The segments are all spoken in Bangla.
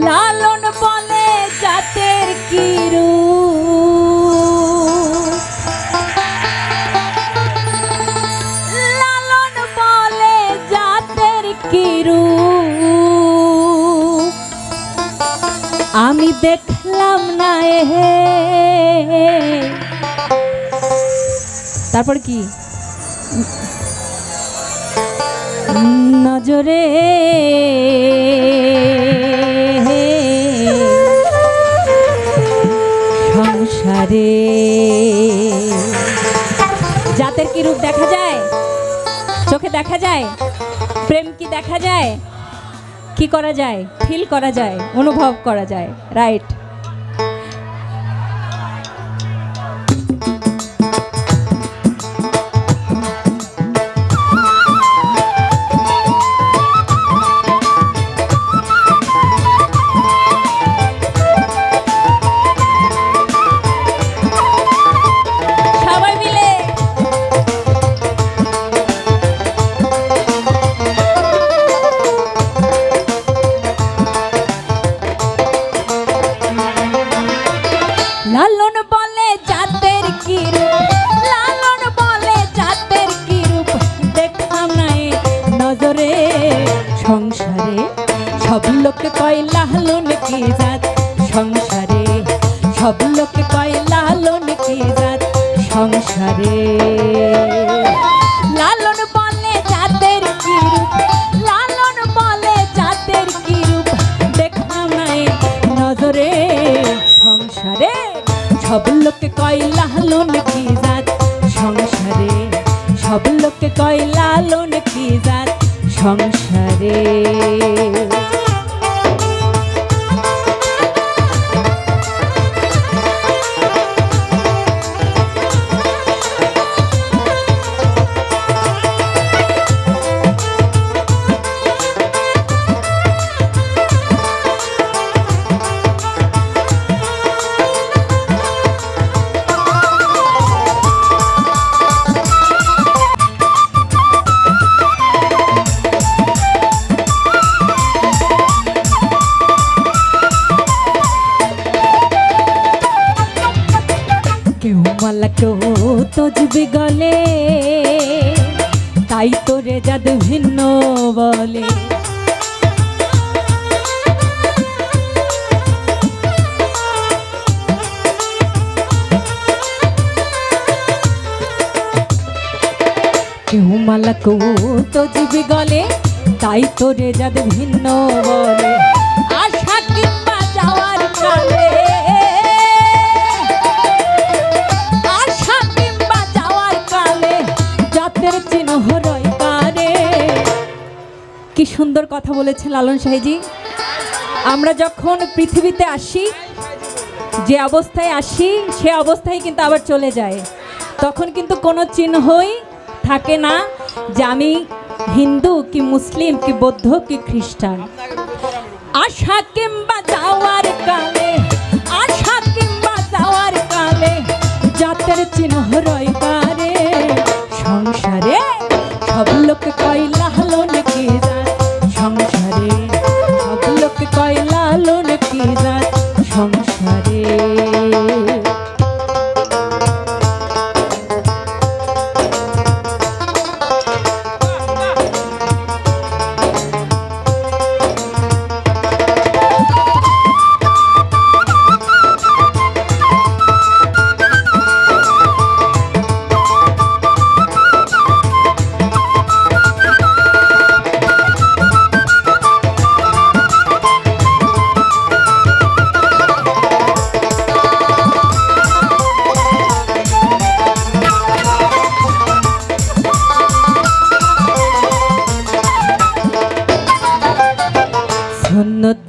লালন বলে জাতের কিরু লালন বলে জাতের কিরু আমি দেখলাম না এহে। তারপর কি? নজরে দেখা যায়? প্রেম কি দেখা যায়? কি করা যায়? ফিল করা যায়? অনুভব করা যায়? রাইট লোকে কয় লালন কি জাত? সংসারে সব লোকে কয় লালন কি জাত? সংসারে লালন বলে জাতের কি রূপ? লালন বলে জাতের কি রূপ? দেখলাম না এ নজরে সংসারে সব লোকে কয় লালন কি জাত? সংসারে সব লোকে কয় লালন কি জাত? সংসারে কেউ মালা কেউ তজবে গলে, তাই তোরে জাদু ভিন্ন বলে। কেউ মালা কেউ তজবে গলে, তাই তোরে জাদু ভিন্ন বলে। কথা বলেছেন লালন সাহেজি আমরা যখন পৃথিবীতে আসি, যে অবস্থায় আসি, সে অবস্থায় কিন্তু আবার চলে যায়। তখন কিন্তু কোনো চিহ্নই থাকে না যে আমি হিন্দু কি মুসলিম কি বৌদ্ধ কি খ্রিস্টান। আশা কিংবা যাওয়ার কালে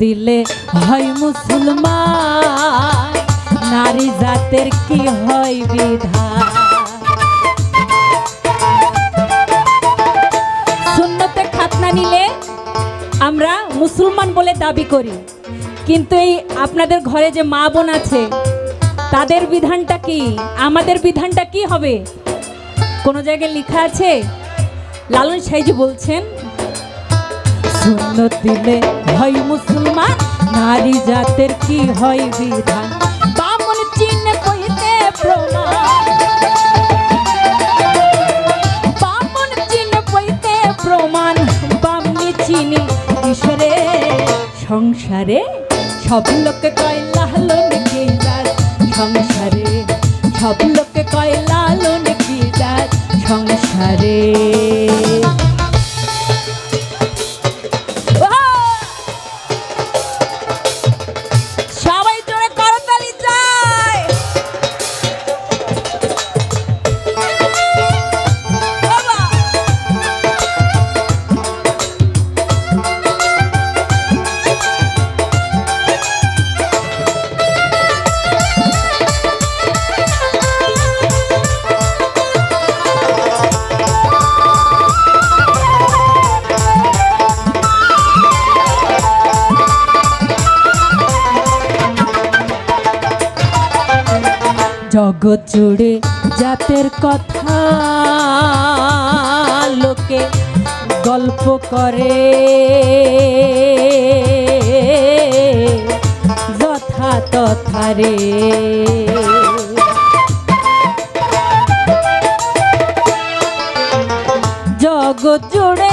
দিলে হয় মুসলমান। নারী জাতের কি হয় বিধান? সুন্নতে খাতনা নিলে আমরা মুসলমান বলে দাবি করি। কিন্তু এই আপনাদের ঘরে যে মা বোন আছে, তাদের বিধানটা কি? আমাদের বিধানটা কি হবে? কোনো জায়গায় লেখা আছে? লালন সাইজি বলছেন সুন্নত দিলে হয় মুসলমান, নারী জাতের কি হয় বিধান? বামন চিহ্ন কইতে প্রমাণ বামন চিহ্ন কইতে প্রমাণ। বামনি চিনি ঈশ্বরে সংসারে সব লোকে কয় লালন কি যার সংসারে সব লোকে কয় লালন কি যার সংসারে জগৎ জুড়ে জাতের কথা লোকে গল্প করে। যথা তথারে জগৎ জুড়ে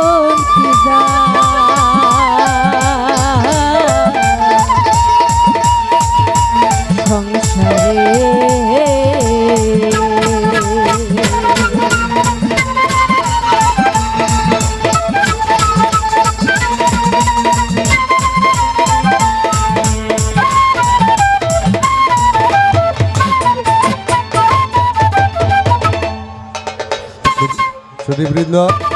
감사합니다.